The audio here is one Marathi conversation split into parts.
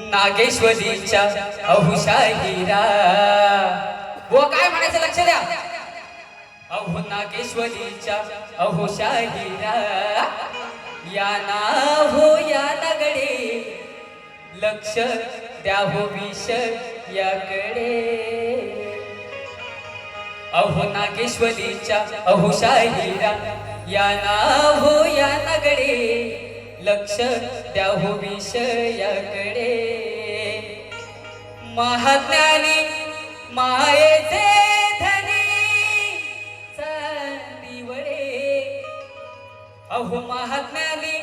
नागेश्वरीच्या अहुशाहिरा. व काय म्हणायचं लक्ष द्या. अहो नागेश्वरीच्या अहुशाहिरा. या ना हो या नगडे लक्ष द्या हो विष याकडे. अहो नागेश्वरीच्या अहुशाहिरा या ना हो या नगडे लक्ष द्या हो विषयाकडे. महाज्ञानी मायेचे धनी चांदिवडे. अहो महाज्ञानी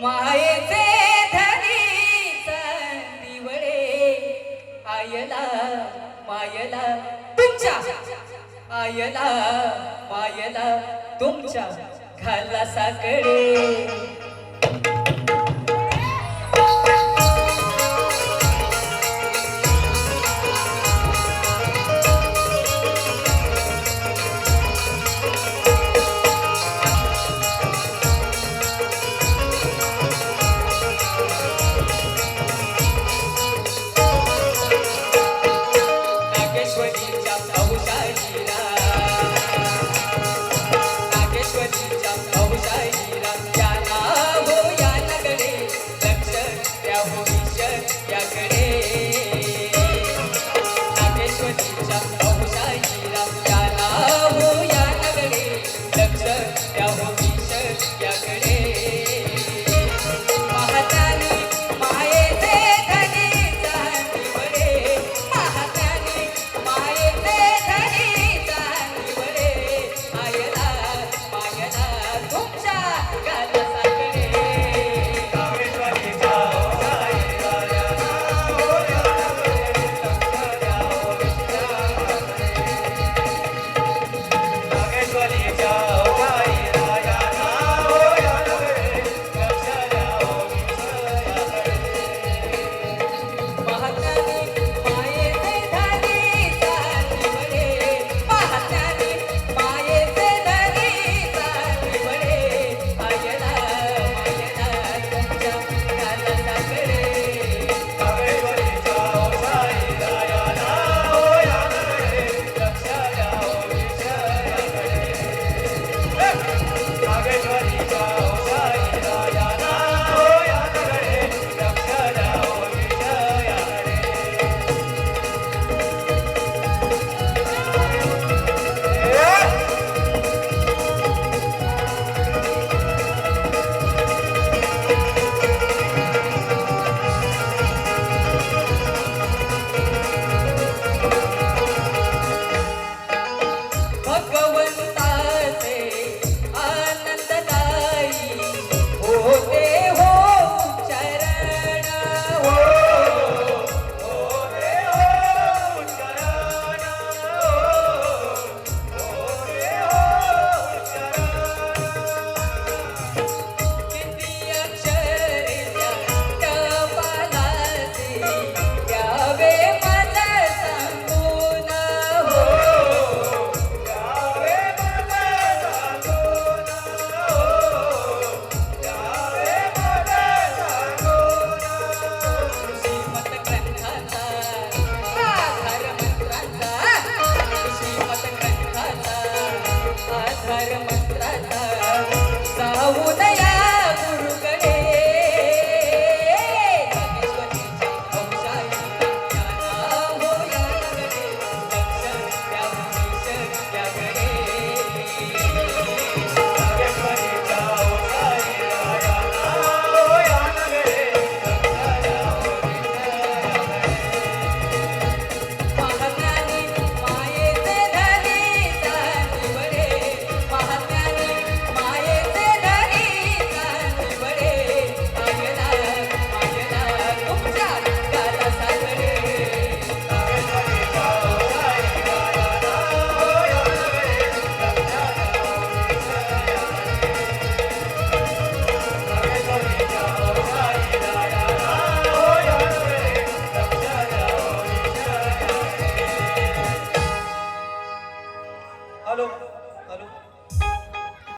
मायेचे धनी चांदिवडे. आयला मायला तुमच्या. आयला मायला तुमच्या घाला साकडे नागेश्वरीच्या अवशाहीरा